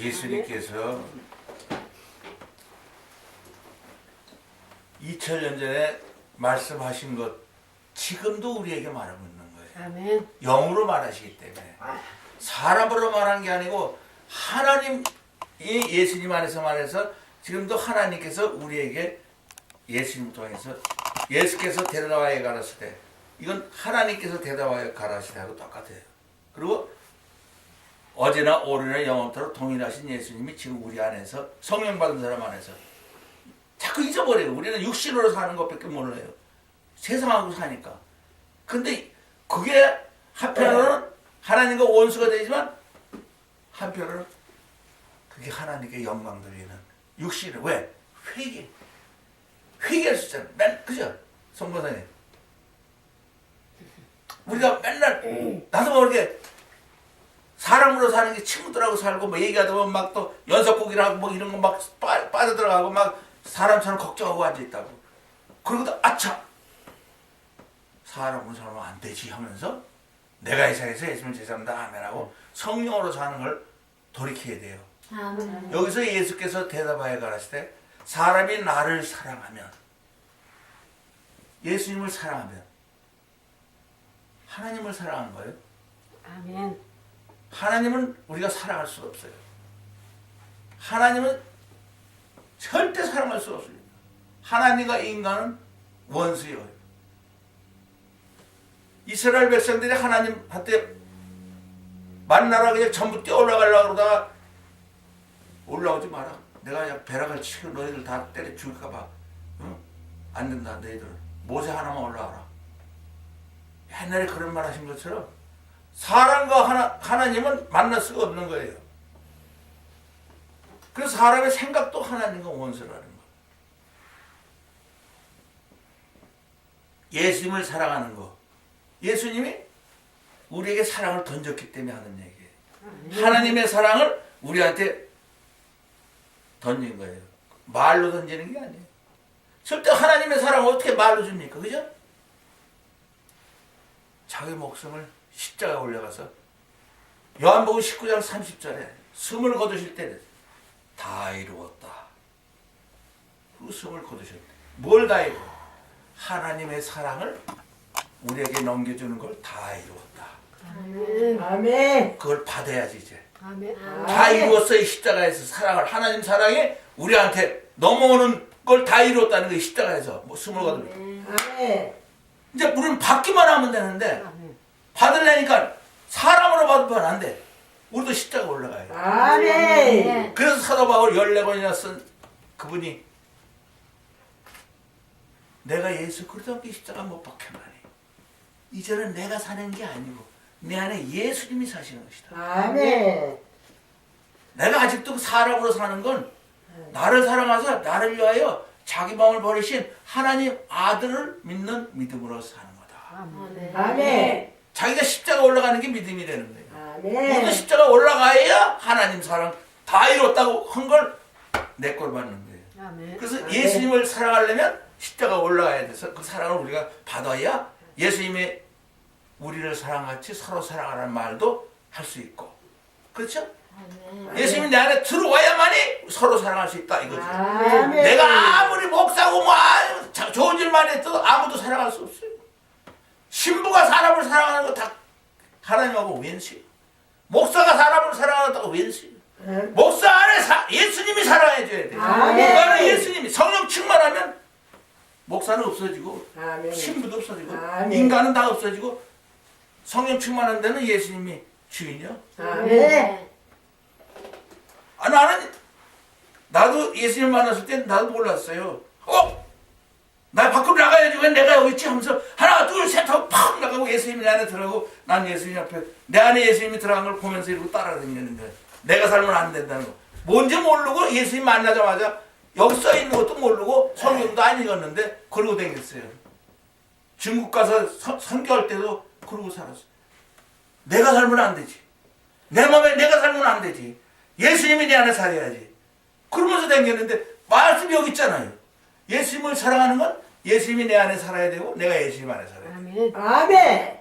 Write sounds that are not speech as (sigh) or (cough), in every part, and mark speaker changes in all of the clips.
Speaker 1: 예수님께서 2000년 전에 말씀하신 것 지금도 우리에게 말하고 있는 거예요.
Speaker 2: 아멘.
Speaker 1: 영으로 말하시기 때문에 사람으로 말한 게 아니고 하나님 이 예수님 안에서 말해서 지금도 하나님께서 우리에게 예수님 통해서 예수께서 데려와야 가라실 때 이건 하나님께서 데려와야 가라실 때하고 똑같아요. 그리고 어제나 오늘이나 영원토록 동일하신 예수님이 지금 우리 안에서 성령 받은 사람 안에서 자꾸 잊어버려요. 우리는 육신으로 사는 것밖에 몰라요. 세상하고 사니까. 근데 그게 한편으로는 하나님과 원수가 되지만 한편으로는 그게 하나님께 영광 돌리는 육신을 왜? 회개. 회개할 수 있잖아요. 맨, 그죠? 송건사님. 우리가 맨날 나도 모르게 사람으로 사는 게 친구들하고 살고 뭐 얘기하다 보면 막 또 연속곡이라 하고 뭐 이런 거 막 빠져들어가고 막 사람처럼 걱정하고 앉아있다고. 그러고도 아차! 사람으로 살면 안 되지 하면서 내가 이 세상에서 예수님을 제사한다 아멘하고 성령으로 사는 걸 돌이켜야 돼요.
Speaker 2: 아멘.
Speaker 1: 여기서 예수께서 대답하여 가라실 때 사람이 나를 사랑하면 예수님을 사랑하면 하나님을 사랑한 거예요.
Speaker 2: 아멘.
Speaker 1: 하나님은 우리가 사랑할 수 없어요. 하나님은 절대 사랑할 수 없습니다. 하나님과 인간은 원수예요. 이스라엘 백성들이 하나님한테 만나라 그냥 전부 뛰어 올라가려고 그러다가 올라오지 마라. 내가 그냥 벼락을 치고 너희들 다 때려 죽일까봐. 응? 안 된다, 너희들. 모세 하나만 올라와라. 옛날에 그런 말 하신 것처럼 사람과 하나, 하나님은 만날 수가 없는 거예요. 그래서 사람의 생각도 하나님과 원수라는 거예요. 예수님을 사랑하는 거. 예수님이 우리에게 사랑을 던졌기 때문에 하는 얘기예요. 하나님의 사랑을 우리한테 던진 거예요. 말로 던지는 게 아니에요. 절대 하나님의 사랑을 어떻게 말로 줍니까? 그죠? 자기 목숨을 십자가에 올려가서 요한복음 19장 30절에 숨을 거두실 때는 다 이루었다. 그 숨을 거두셨대. 뭘다 이루어? 하나님의 사랑을 우리에게 넘겨주는 걸 다 이루었다.
Speaker 2: 아멘.
Speaker 3: 아멘.
Speaker 1: 그걸 받아야지 이제.
Speaker 2: 아멘.
Speaker 1: 다 이루었어 이 십자가에서 사랑을 하나님 사랑이 우리한테 넘어오는 걸 다 이루었다는 게 십자가에서 뭐 숨을 거두면
Speaker 3: 아멘.
Speaker 1: 이제 우리는 받기만 하면 되는데
Speaker 2: 아멘.
Speaker 1: 받으려니까 사람으로 받으면 안 돼. 우리도 십자가 올라가야 돼.
Speaker 3: 아멘.
Speaker 1: 그래서 사도 바울 14번이나 쓴 그분이 내가 예수 그리스도께 십자가 못 박혔나니 이제는 내가 사는 게 아니고 내 안에 예수님이 사시는 것이다.
Speaker 3: 아멘.
Speaker 1: 내가 아직도 그 사람으로 사는 건 나를 사랑하사 나를 위하여 자기 마음을 버리신 하나님 아들을 믿는 믿음으로 사는 거다.
Speaker 2: 아멘.
Speaker 3: 아멘.
Speaker 1: 자기가 십자가 올라가는 게 믿음이라는 거예요. 우리도
Speaker 3: 아멘.
Speaker 1: 십자가 올라가야 하나님 사랑 다 이뤘다고 한 걸내걸 받는 거예요.
Speaker 2: 아멘.
Speaker 1: 그래서
Speaker 3: 아멘.
Speaker 1: 예수님을 사랑하려면 십자가 올라가야 돼서 그 사랑을 우리가 받아야 예수님이 우리를 사랑같이 서로 사랑하라는 말도 할 수 있고 그렇죠?
Speaker 2: 아멘.
Speaker 1: 예수님이 내 안에 들어와야만이 서로 사랑할 수 있다 이거죠.
Speaker 3: 아멘.
Speaker 1: 내가 아무리 목사고 뭐 아, 자- 좋은 일만 해도 아무도 사랑할 수 없어요. 신부가 사람을 사랑하는 거 다 하나님하고 왼수. 목사가 사람을 사랑한다고 왼수. 목사 안에 사- 예수님이 사랑해줘야 돼.
Speaker 3: 아멘.
Speaker 1: 그 안에 예수님이 성령 충만하면 목사는 없어지고
Speaker 3: 아멘.
Speaker 1: 신부도 없어지고
Speaker 3: 아멘.
Speaker 1: 인간은 다 없어지고 성령 충만한 데는 예수님이 주인이요.
Speaker 3: 아멘.
Speaker 1: 아 나는 나도 예수님 만났을 때 나도 몰랐어요. 어? 나 밖으로 나가야지 왜 내가 여기 있지 하면서 하나 둘셋 하고 팍 나가고 예수님이 내 안에 들어가고 난 예수님 앞에 내 안에 예수님이 들어간 걸 보면서 이러고 따라다니는 거야. 내가 살면 안 된다는 거. 뭔지 모르고 예수님 만나자마자 여기 써 있는 것도 모르고 성경도 안 읽었는데 그러고 다녔어요. 중국 가서 선- 선교할 때도 그러고 살았어. 내가 살면 안 되지. 내 몸에 내가 살면 안 되지. 예수님이 내 안에 살아야지. 그러면서 다녔는데 말씀이 여기 있잖아요. 예수님을 사랑하는 건 예수님이 내 안에 살아야 되고 내가 예수님 안에 살아야 돼.
Speaker 2: 아멘.
Speaker 3: 아멘.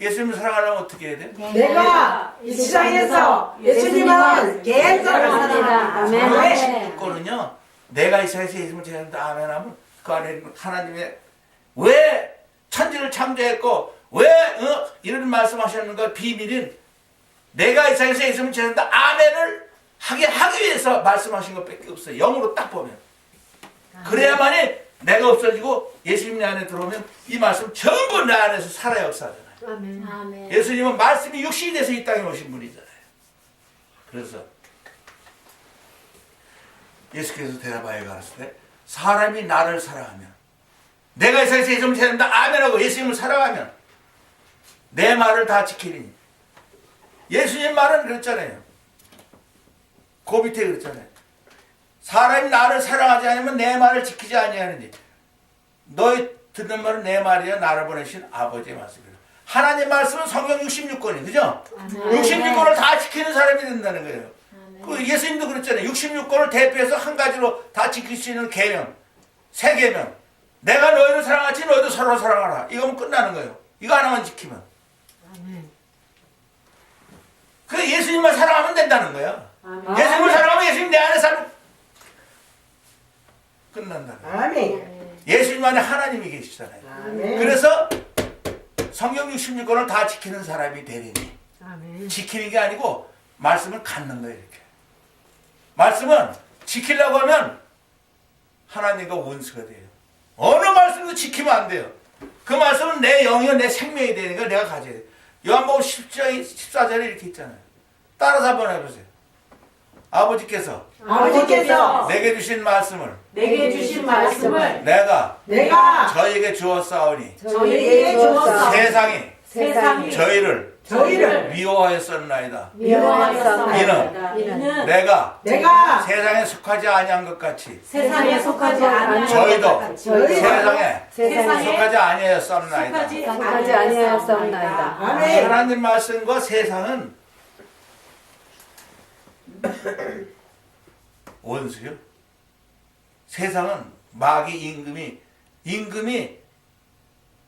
Speaker 1: 예수님을 사랑하려면 어떻게 해야 돼?
Speaker 3: 내가 이 세상에서 예수님을 계속 사랑합니다.
Speaker 2: 아멘.
Speaker 3: 아멘.
Speaker 1: 거는요. 내가 이 세상에서 예수님을 제한다 아멘 하면 그 안에 하나님의 왜 천지를 창조했고 왜 어? 이런 말씀하셨는가 비밀인 내가 이 세상에서 예수님을 제한다 아멘을 하게 하기 위해서 말씀하신 것밖에 없어요. 영으로 딱 보면 그래야만이 내가 없어지고 예수님 내 안에 들어오면 이 말씀 전부 내 안에서 살아 역사하잖아요.
Speaker 2: 아멘.
Speaker 4: 아멘.
Speaker 1: 예수님은 말씀이 육신이 돼서 이 땅에 오신 분이잖아요. 그래서 예수께서 대답하여 가라사대 사람이 나를 사랑하면 내가 이 세상에서 예수님을 찾는다 아멘하고 예수님을 사랑하면 내 말을 다 지키리니 예수님 말은 그랬잖아요. 그 밑에 그랬잖아요. 사람이 나를 사랑하지 않으면 내 말을 지키지 아니하느니 너희 듣는 말은 내 말이야 나를 보내신 아버지의 말씀이라. 하나님 말씀은 성경 66권이 그죠?
Speaker 2: 아멘.
Speaker 1: 66권을 다 지키는 사람이 된다는 거예요.
Speaker 4: 아멘.
Speaker 1: 그 예수님도 그랬잖아요. 66권을 대표해서 한 가지로 다 지킬 수 있는 계명. 세 계명. 내가 너희를 사랑하지 너희도 서로 사랑하라. 이거면 끝나는 거예요. 이거 하나만 지키면. 그 예수님만 사랑하면 된다는 거야.
Speaker 2: 아멘.
Speaker 1: 예수님을 사랑하면 예수님 내 안에 살고 끝난다는 거야.
Speaker 3: 아멘.
Speaker 1: 예수님 안에 하나님이 계시잖아요.
Speaker 3: 아멘.
Speaker 1: 그래서 성경 66권을 다 지키는 사람이 되리니
Speaker 2: 아멘.
Speaker 1: 지키는 게 아니고 말씀을 갖는 거예요 이렇게 말씀은 지키려고 하면 하나님과 원수가 돼요 어느 말씀도 지키면 안 돼요 그 말씀은 내 영이요 내 생명이 되니까 내가 가져야 돼요 요한복음 10장 14절에 이렇게 있잖아요 따라서 한번 해보세요 아버지께서
Speaker 3: 아버지께서
Speaker 1: 내게 주신 말씀을
Speaker 3: 내게 주신 말씀을
Speaker 1: 내가
Speaker 3: 내가
Speaker 1: 저에게 주었사오니
Speaker 3: 저희에게 주었사
Speaker 1: 세상이
Speaker 2: 세상이
Speaker 1: 저희를
Speaker 3: 저희를
Speaker 1: 미워하였었나이다
Speaker 2: 미워하였사옵나이다.
Speaker 1: 이는 내가
Speaker 3: 내가
Speaker 1: 세상에 속하지 아니한 것 같이
Speaker 2: 세상에 속하지 않은
Speaker 1: 저희도
Speaker 2: 저희도
Speaker 1: 세상에
Speaker 2: 세상에
Speaker 1: 속하지 아니하였었나이다.
Speaker 2: 속하지 아니하였사옵나이다.
Speaker 3: 아멘.
Speaker 1: 하나님 말씀과 세상은 (coughs) 원수요. 세상은 마귀 임금이 임금이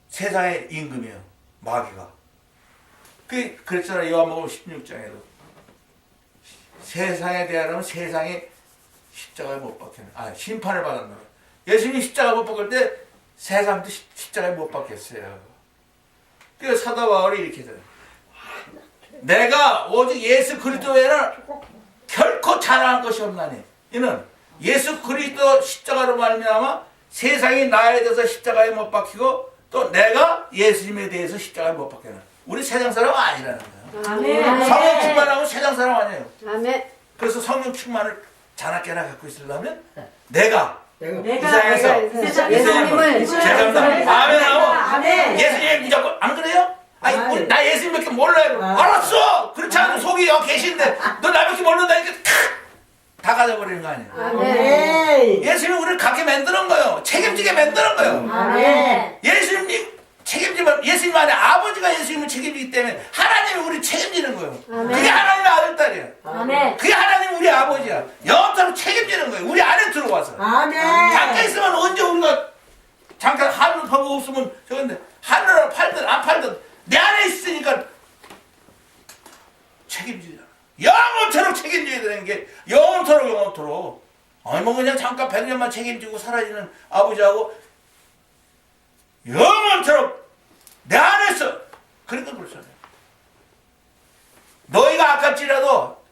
Speaker 1: 세상의 임금이에요. 마귀가. 그 그랬잖아요. 요한복음 16장에도 세상에 대하여는 세상이 십자가에 못 박혔네. 아 심판을 받았나. 예수님이 십자가 못 박을 때 세상도 십- 십자가에 못 박혔어요. 그래서 사도 바울이 이렇게 해요. 내가 오직 예수 그리스도 외에는 결코 자랑할 것이 없나니 이는 예수 그리스도 십자가로 말미암아 세상이 나에 대해서 십자가에 못 박히고 또 내가 예수님에 대해서 십자가에 못 박혀는 우리 세상 사람 아니라는 거예요.
Speaker 2: 아멘.
Speaker 1: 성령 충만하고 세상 사람 아니에요.
Speaker 2: 아멘.
Speaker 1: 그래서 성령 충만을 자나깨나 갖고 있으려면 내가
Speaker 3: 내가
Speaker 1: 이 세상에서
Speaker 2: 예수님을
Speaker 1: 죄송합니다. 아멘 하고
Speaker 3: 아멘.
Speaker 1: 예수님 무조건 안 그래요? 아니. 우리 나 예수님밖에 몰라요.
Speaker 3: 아.
Speaker 1: 알았어. 그렇지 않으면 속이 여 계신데 너 나밖에 모른다니까 탁! 다 가져버리는 거 아니에요.
Speaker 2: 아멘.
Speaker 3: 아멘.
Speaker 1: 예수님 우리를 갖게 만드는 거예요. 책임지게 만드는 거예요.
Speaker 3: 아멘.
Speaker 1: 예수님 책임지면 예수님 안에 아버지가 예수님을 책임지기 때문에 하나님이 우리 책임지는 거예요.
Speaker 2: 아멘.
Speaker 1: 그게 하나님의 아들딸이야.
Speaker 4: 아멘.
Speaker 1: 그게 하나님 우리 아버지야. 영원토록 책임지는 거예요. 우리 안에 들어와서.
Speaker 3: 아멘.
Speaker 1: 밖에 있으면 언제 우리가 잠깐 하늘 파고 없으면 저건데 하늘을 팔든 안 팔든 내 안에 있으니까 책임지잖아. 영원토록 책임져야 되는 게 영원토록 영원토록. 아니 뭐 그냥 잠깐 100년만 책임지고 사라지는 아버지하고 영원토록 내 안에서 그러니까 그렇잖아요. 너희가 아깝지라도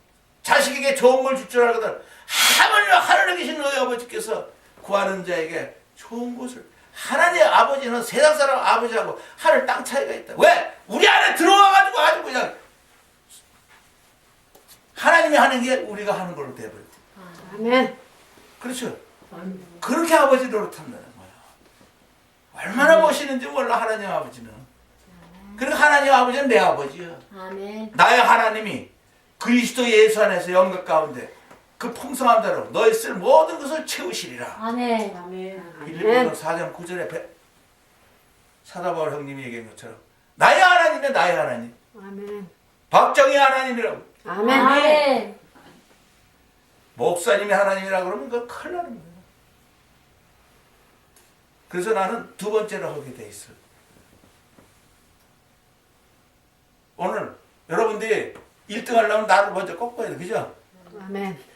Speaker 1: 자식에게 좋은 걸 줄 줄 알거든 하물며 하늘에 계신 너희 아버지께서 구하는 자에게 좋은 것을 하나님의 아버지는 세상 사람 아버지하고 하늘 땅 차이가 있다. 왜? 우리 안에 들어와가지고 아주 그냥 하나님이 하는 게 우리가 하는 걸로 돼버리고
Speaker 2: 아멘.
Speaker 1: 그렇죠. 그렇게 아버지 노릇한다는 거야. 얼마나 멋있는지 몰라 하나님 아버지는. 그리고 하나님 아버지는 내 아버지야.
Speaker 4: 아멘.
Speaker 1: 나의 하나님이 그리스도 예수 안에서 영광 가운데 그 풍성한 대로 너희 쓸 모든 것을 채우시리라.
Speaker 4: 아멘.
Speaker 2: 아멘.
Speaker 1: 빌립보서 4장 9절에 사다바울 형님이 얘기한 것처럼 나의 하나님은 나의 하나님.
Speaker 2: 아멘.
Speaker 1: 박정희 하나님이라고.
Speaker 2: 아멘.
Speaker 4: 아멘.
Speaker 1: 목사님이 하나님이라 그러면 그건 큰일 나는 거예요. 그래서 나는 두 번째로 하게 돼 있어. 오늘 여러분들이 1등 하려면 나를 먼저 꺾어야 돼. 그죠?
Speaker 2: 아멘.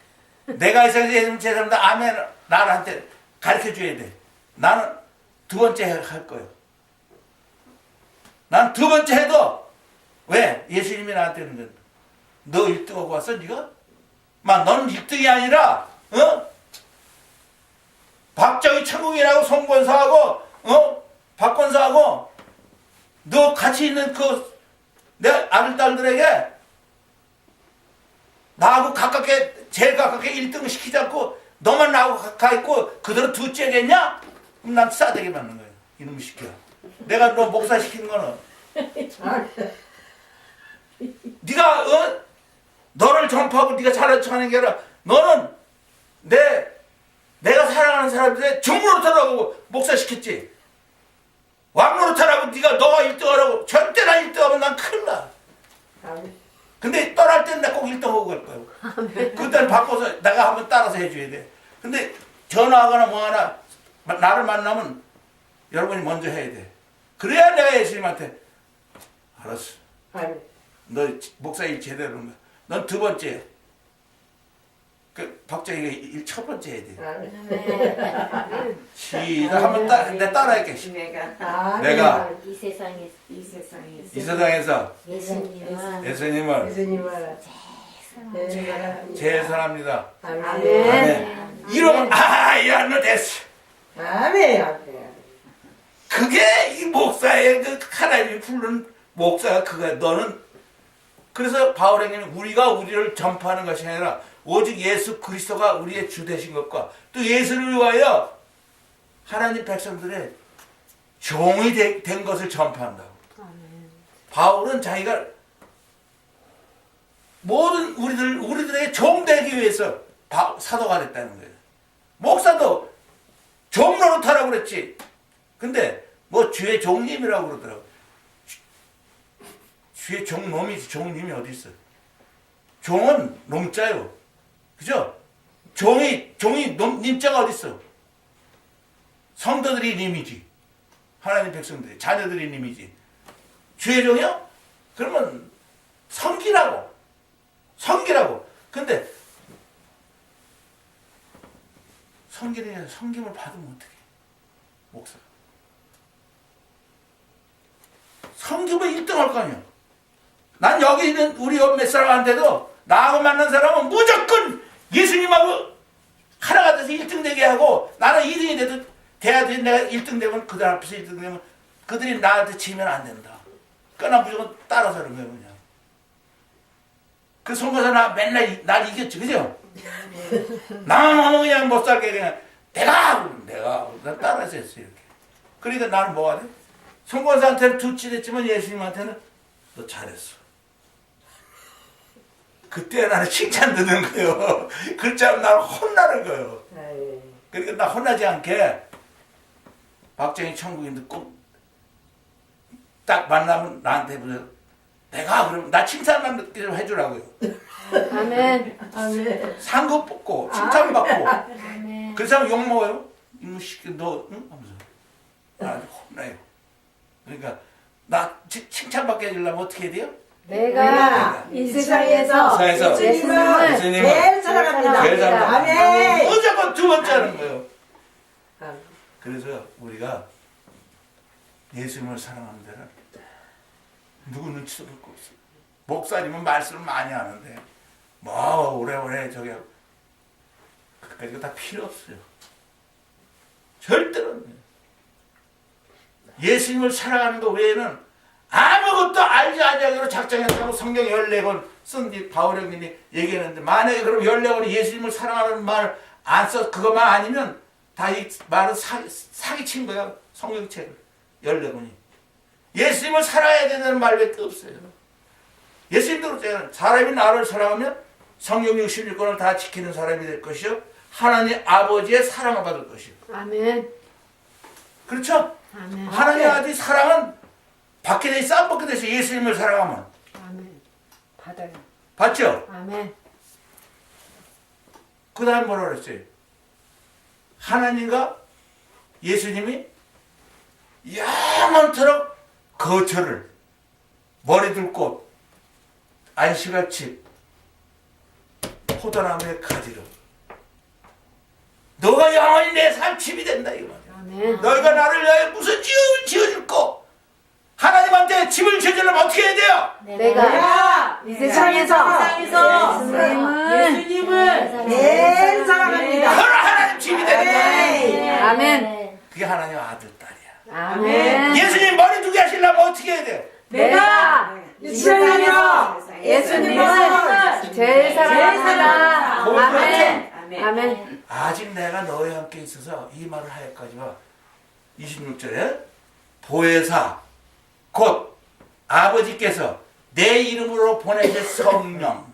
Speaker 1: 내가 이 세상에 예수님 제 사람들 아멘 나한테 가르쳐 줘야 돼. 나는 두 번째 할 거예요. 난 두 번째 해도 왜 예수님이 나한테 그러는 거야. 너 1등하고 왔어 네가? 막 너는 1등이 아니라 어? 박정희 천국이라고 송권사하고 어? 박권사하고 너 같이 있는 그 내 아들 딸들에게 나하고 가깝게 제일 가깝게 1등을 시키지 않고 너만 나하고 가까이 있고 그대로 둘째겠냐? 그럼 난 싸대기 맞는 거예요. 이놈의 시키야. 내가 너 목사 시키는 거는 네가 어? 너를 전파하고 네가 잘난 척하는 게 아니라 너는 내 내가 사랑하는 사람들의 중노릇하라고 목사 시켰지. 왕노릇하라고 네가 너가 1등하라고 절대 나 1등하면 난 큰일 나. 근데 떠날 때는 내가 꼭 1등 하고 갈 거예요. 그때는 바꿔서 내가 한번 따라서 해줘야 돼. 근데 전화하거나 뭐하나 마- 나를 만나면 여러분이 먼저 해야 돼. 그래야 내가 예수님한테 알았어. 너 목사 일 제대로 하는 거야. 넌 두 번째. 그 박정희가 일첫 번째 해야 돼. 시작 한번 따, 내 따라할게.
Speaker 3: 내가
Speaker 1: 내가
Speaker 4: 이 세상에
Speaker 3: 이 세상에서
Speaker 1: 이 세상에서
Speaker 4: 예수님은
Speaker 1: 예수님을
Speaker 3: 예수님을 제일
Speaker 1: 제일 사랑합니다.
Speaker 3: 아멘.
Speaker 1: 아멘. 이러면 아, 야, 너 됐어.
Speaker 3: 아멘. 아멘.
Speaker 1: 그게 이 목사의 그 하나님이 부르는 목사가 그거야. 너는 그래서 바울에게는 우리가 우리를 전파하는 것이 아니라 오직 예수 그리스도가 우리의 주 되신 것과 또 예수를 위하여 하나님 백성들의 종이 되- 된 것을 전파한다고. 바울은 자기가 모든 우리들 우리들에게 종 되기 위해서 바- 사도가 됐다는 거예요. 목사도 종 노릇하라고 그랬지. 근데 뭐 주의 종님이라고 그러더라고. 주- 주의 종놈이지 종님이 어디 있어? 종은 놈자요. 그죠? 종이 종이 놈 님자가 어디 있어? 성도들이 님이지. 하나님 백성들이 자녀들이 님이지. 주의 종이요? 그러면 성기라고. 성기라고. 근데 성기를 성김을 받으면 어떻게? 목사. 성김을 1등 할 거 아니야. 난 여기 있는 우리 옆몇 사람한테도 나하고 만난 사람은 무조건 예수님하고 하나가 돼서 1등 되게 하고 나는 2등이 돼도 돼야 돼. 내가 1등 되면 그들 앞에서 1등 되면 그들이 나한테 지면 안 된다. 그러나 무조건 따라서 그런 거예요, 그냥. 그 선거사 나 맨날 이- 날 이겼지, 그죠? 나만 그냥 못 살게 그냥 내가 내가 난 따라서 했어 이렇게. 그러니까 나는 뭐가 돼? 선거사한테는 두치됐지만 예수님한테는 너 잘했어. 그때 나는 칭찬 듣는 거예요. (laughs) 그렇지 나를 혼나는 거예요.
Speaker 3: 아멘.
Speaker 1: 그러니까 나 혼나지 않게 박정희 천국인들 꼭딱 만나면 나한테 보여 내가 그럼 나 칭찬만 좀 해주라고요.
Speaker 2: 아멘.
Speaker 3: 아멘.
Speaker 1: 상급 받고 칭찬 받고
Speaker 4: 아멘.
Speaker 1: 그 사람 욕 먹어요. 이놈 시키 너 응? 하면서 나한테 혼나요. 그러니까 나 치- 칭찬받게 해주려면 어떻게 해야 돼요?
Speaker 2: 내가 이 세상에서
Speaker 1: 세상에서
Speaker 2: 예수님을
Speaker 1: 예수님을
Speaker 3: 제일 사랑합니다.
Speaker 1: 제일 사랑합니다.
Speaker 3: 아멘.
Speaker 1: 무조건 두 번째 하는 거예요. 그래서 우리가 예수님을 사랑하는 데는 누구 눈치도 볼 거 없어. 목사님은 말씀을 많이 하는데 뭐 오래오래 저기 그까지가 다 필요 없어요. 절대로 예수님을 사랑하는 것 외에는 아무것도 알지 아니하기로 작정했다고 성경 14권 쓴 바울 형님이 얘기했는데 만약에 그럼 14권이 예수님을 사랑하는 말 안 써 그것만 아니면 다 이 말은 사기, 사기친 거야 성경책을 14권이 예수님을 사랑해야 된다는 말밖에 없어요 예수님도 그랬잖아요 사람이 나를 사랑하면 성경 66권을 다 지키는 사람이 될 것이요 하나님 아버지의 사랑을 받을 것이요
Speaker 2: 아멘.
Speaker 1: 그렇죠?
Speaker 2: 아멘.
Speaker 1: 하나님 아버지 사랑은 받게 돼 있어 안 받게 돼 있어 예수님을 사랑하면
Speaker 2: 아멘. 받아요.
Speaker 1: 받죠?
Speaker 2: 아멘.
Speaker 1: 그 다음 뭐라 그랬어요? 하나님과 예수님이 영원토록 거처를 머리 둘 곳, 안식같이 포도나무의 가지로 너가 영원히 내 삼집이 된다 이거 말이야.
Speaker 2: 아멘.
Speaker 1: 너희가 나를 위하여 무슨 집을 지어줄고 하나님한테 집을 지어주려면 어떻게 해야 돼요?
Speaker 2: 내가 이 세상에서
Speaker 3: 세상에서
Speaker 2: 예수님을
Speaker 3: 예수님을 내 사랑합니다.
Speaker 1: 바로 하나님 집이 된다.
Speaker 3: 네.
Speaker 2: 아멘.
Speaker 1: 그게 하나님 아들 딸이야.
Speaker 2: 아멘.
Speaker 1: 예수님 머리 두개 하시려면 어떻게 해야 돼요?
Speaker 2: 내가 이 세상에서 예수님을 제일 사랑합니다. 아멘. 아멘.
Speaker 1: 아직 내가 너희와 함께 있어서 이 말을 하여까지와 26절에 보혜사 곧 아버지께서 내 이름으로 보내실 성령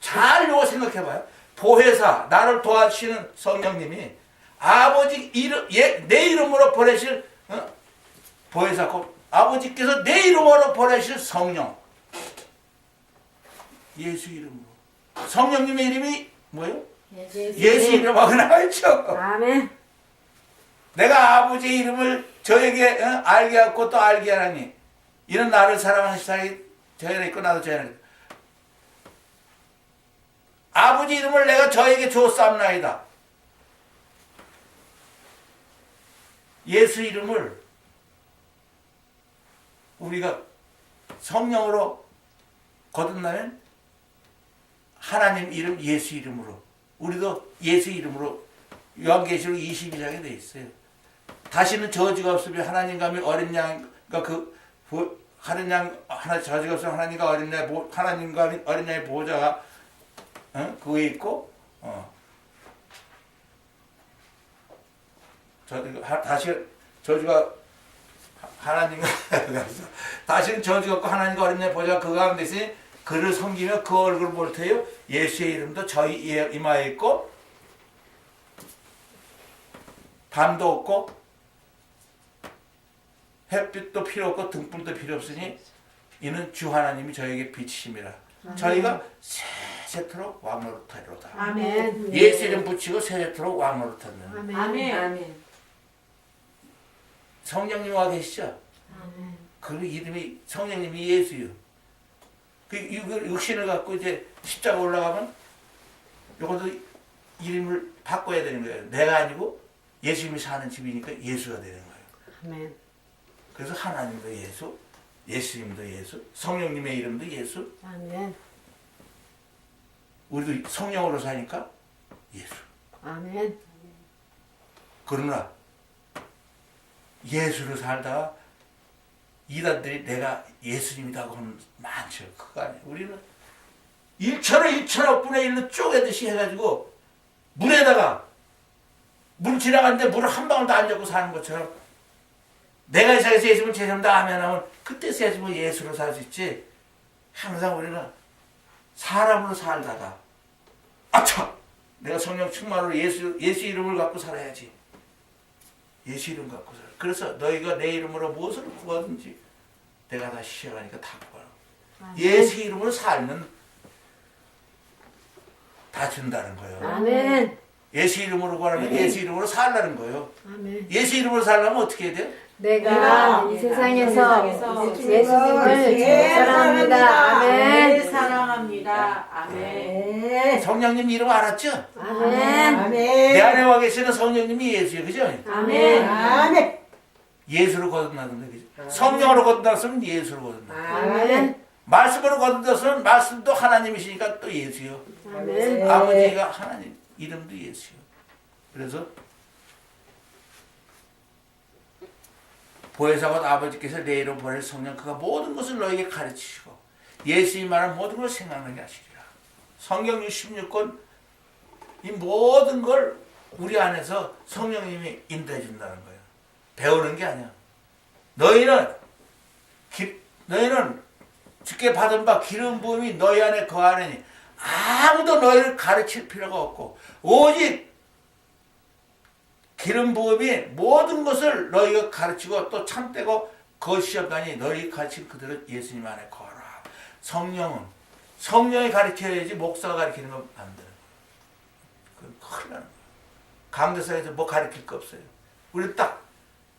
Speaker 1: 잘 요거 생각해봐요 보혜사 나를 도와주시는 성령님이 아버지 이름 예, 내 이름으로 보내실 어? 보혜사 곧 아버지께서 내 이름으로 보내실 성령 예수 이름으로 성령님의 이름이 뭐예요? 예수 이름하고 나와있죠.
Speaker 2: 아멘.
Speaker 1: 내가 아버지의 이름을 저에게 어? 알게 하고 또 알게 하라니 이는 나를 사랑하는 사람이 저 안에 있고 나도 저 안에 있고 아버지 이름을 내가 저에게 주었사옵나이다. 예수 이름을 우리가 성령으로 거듭나면 하나님 이름 예수 이름으로 우리도 예수 이름으로 요한계시록 22장에 돼 있어요. 다시는 저주가 없으며 하나님과 어린 양, 그러니까 그 보- 하는 양 하나 저주가 없으면 하나님과 어린 양, 보- 하나님과 어린 양의 보호자가 어? 그에 있고, 어. 저 하- 다시 저주가 하- 하나님과 (laughs) 다시는 저주가 없고 하나님과 어린 양의 보호자가 그 가운데 있으니 그를 섬기며 그 얼굴을 볼 테요. 예수의 이름도 저희 이마에 있고 밤도 없고 햇빛도 필요 없고 등불도 필요 없으니 이는 주 하나님이 저에게 빛이심이라 저희가 세세토록 왕노릇하리로다
Speaker 2: 아멘.
Speaker 1: 예수 이름 붙이고 세세토록 왕노릇하는
Speaker 2: 아멘.
Speaker 3: 아멘.
Speaker 1: 성령님 와 계시죠?
Speaker 2: 아멘.
Speaker 1: 그 이름이 성령님이 예수요 그 이거 육신을 갖고 이제 십자가 올라가면 요것도 이름을 바꿔야 되는 거예요 내가 아니고 예수님이 사는 집이니까 예수가 되는 거예요
Speaker 2: 아멘.
Speaker 1: 그래서 하나님도 예수, 예수님도 예수, 성령님의 이름도 예수,
Speaker 2: 아멘.
Speaker 1: 우리도 성령으로 사니까 예수.
Speaker 2: 아멘.
Speaker 1: 그러나 예수로 살다가 이단들이 내가 예수님이라고 하면 많죠. 그거 아니에요. 우리는 1천억 1천억 분의 1로 쪼개듯이 해가지고 물에다가 물 지나가는데 물을 한 방울도 안 잡고 사는 것처럼 내가 이 세상에서 예수를 죄송합니다 하면 하면 그때서야지 뭐 예수로 살 수 있지? 항상 우리는 사람으로 살다가 아차! 내가 성령 충만으로 예수 예수 이름을 갖고 살아야지. 예수 이름 갖고 살아 그래서 너희가 내 이름으로 무엇을 구하든지 내가 다 시행하니까 다 구하라. 예수 이름으로 살면 다 준다는 거예요.
Speaker 2: 아멘.
Speaker 1: 예수 이름으로 구하면 예수 이름으로 살라는 거예요.
Speaker 2: 아멘.
Speaker 1: 예수 이름으로 살려면 어떻게 해야 돼요?
Speaker 2: 내가 이 세상에서
Speaker 3: 세상에서
Speaker 2: 예수님을 제일 사랑합니다.
Speaker 5: 네,
Speaker 2: 아멘.
Speaker 5: 사랑합니다. 아멘.
Speaker 3: 네.
Speaker 1: 성령님 이름 알았죠?
Speaker 2: 아멘.
Speaker 1: 내
Speaker 3: 아멘.
Speaker 1: 안에 와 계시는 성령님이 예수예요 그죠?
Speaker 2: 아멘.
Speaker 3: 아멘.
Speaker 1: 예수로 거듭나는 거죠 성령으로 거듭났으면 예수로 거듭나
Speaker 2: 아멘.
Speaker 1: 말씀으로 거듭났으면 말씀도 하나님이시니까 또 예수요
Speaker 2: 아멘.
Speaker 1: 아버지가 하나님 이름도 예수요 그래서 보혜사 곧 아버지께서 내 이름 보낼 성령 그가 모든 것을 너에게 가르치시고 예수님 말한 모든 걸 생각나게 하시리라. 성경 66권 이 모든 걸 우리 안에서 성령님이 인도해 준다는 거예요. 배우는 게 아니야. 너희는 기, 너희는 주께 받은 바 기름 부음이 너희 안에 거하느니 아무도 너희를 가르칠 필요가 없고 오직 기름 부음이 모든 것을 너희가 가르치고 또 참되고 거시없다니 너희 가르친 그대로 예수님 안에 거하라. 성령은 성령이 가르쳐야지 목사가 가르치는 건 안 되는 거예요. 큰일 나는 거예요. 강대상에서 뭐 가르칠 거 없어요. 우리 딱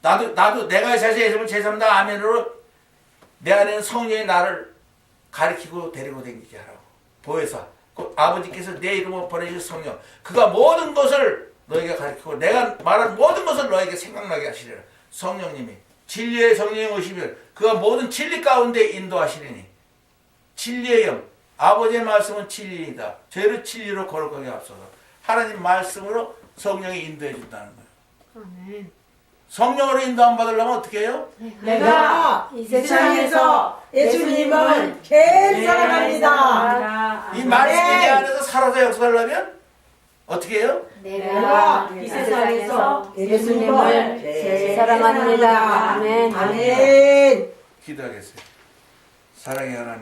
Speaker 1: 나도 나도 내가 예수님을 제삼다 아멘으로 내 안에는 성령이 나를 가르치고 데리고 다니게 하라고. 보혜사. 그 아버지께서 내 이름으로 보내주신 성령. 그가 모든 것을 너에게 가르치고 내가 말한 모든 것을 너에게 생각나게 하시리라. 성령님이 진리의 성령이 오시면 그가 모든 진리 가운데 인도하시리니 진리의 영 아버지의 말씀은 진리이다. 죄를 진리로 거룩하게 앞서서 하나님 말씀으로 성령이 인도해 준다는 거예요.
Speaker 2: 아멘.
Speaker 1: 성령으로 인도함 받으려면 어떻게 해요?
Speaker 3: 내가 이이 세상에서 예수님을 제일 사랑합니다.
Speaker 1: 이 말씀이. 내 안에서 살아서 역사하려면 어떻게 해요?
Speaker 3: 내가 이 세상에서 예수님을
Speaker 2: 제일 사랑합니다. 아멘.
Speaker 3: 아멘.
Speaker 1: 기도하겠어요. 사랑의 하나님